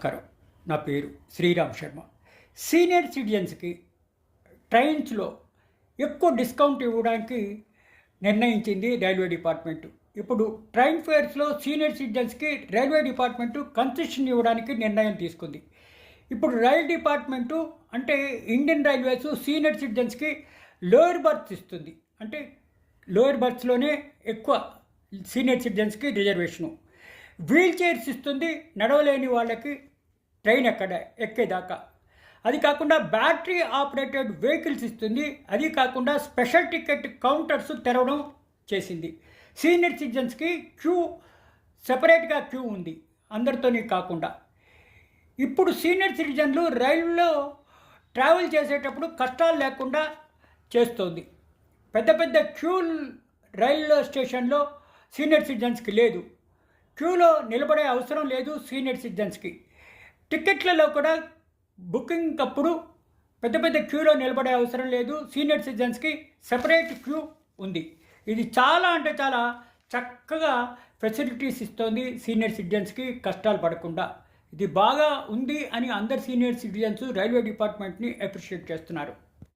నమస్కారం. నా పేరు శ్రీరామ్ శర్మ. సీనియర్ సిటిజన్స్కి ట్రైన్స్లో ఎక్కువ డిస్కౌంట్ ఇవ్వడానికి నిర్ణయించింది రైల్వే డిపార్ట్మెంట్. ఇప్పుడు ట్రైన్ ఫేర్స్లో సీనియర్ సిటిజన్స్కి రైల్వే డిపార్ట్మెంటు కన్సెషన్ ఇవ్వడానికి నిర్ణయం తీసుకుంది. ఇప్పుడు రైల్ డిపార్ట్మెంటు అంటే ఇండియన్ రైల్వేస్ సీనియర్ సిటిజన్స్కి లోయర్ బర్త్ ఇస్తుంది. అంటే లోయర్ బర్త్స్లోనే ఎక్కువ సీనియర్ సిటిజన్స్కి రిజర్వేషను. వీల్ చైర్స్ ఇస్తుంది నడవలేని వాళ్ళకి ట్రైన్ ఎక్కడ ఎక్కేదాకా. అది కాకుండా బ్యాటరీ ఆపరేటెడ్ వెహికల్స్ ఇస్తుంది అది కాకుండా స్పెషల్ టికెట్ కౌంటర్స్ తెరవడం చేసింది. సీనియర్ సిటిజన్స్కి క్యూ సెపరేట్గా క్యూ ఉంది అందరితోని కాకుండా. ఇప్పుడు సీనియర్ సిటిజన్లు రైల్లో ట్రావెల్ చేసేటప్పుడు కష్టాలు లేకుండా చేస్తోంది. పెద్ద పెద్ద క్యూ రైల్లో స్టేషన్లో సీనియర్ సిటిజన్స్కి లేదు. క్యూలో నిలబడే అవసరం లేదు సీనియర్ సిటిజన్స్కి. టికెట్లలో కూడా బుకింగ్ అప్పుడు పెద్ద పెద్ద క్యూలో నిలబడే అవసరం లేదు సీనియర్ సిటిజన్స్కి సెపరేట్ క్యూ ఉంది. ఇది చాలా అంటే చాలా చక్కగా ఫెసిలిటీస్ ఇస్తోంది సీనియర్ సిటిజన్స్కి కష్టాలు పడకుండా. ఇది బాగా ఉంది అని అందరు సీనియర్ సిటిజన్స్ రైల్వే డిపార్ట్మెంట్ని అప్రిషియేట్ చేస్తున్నారు.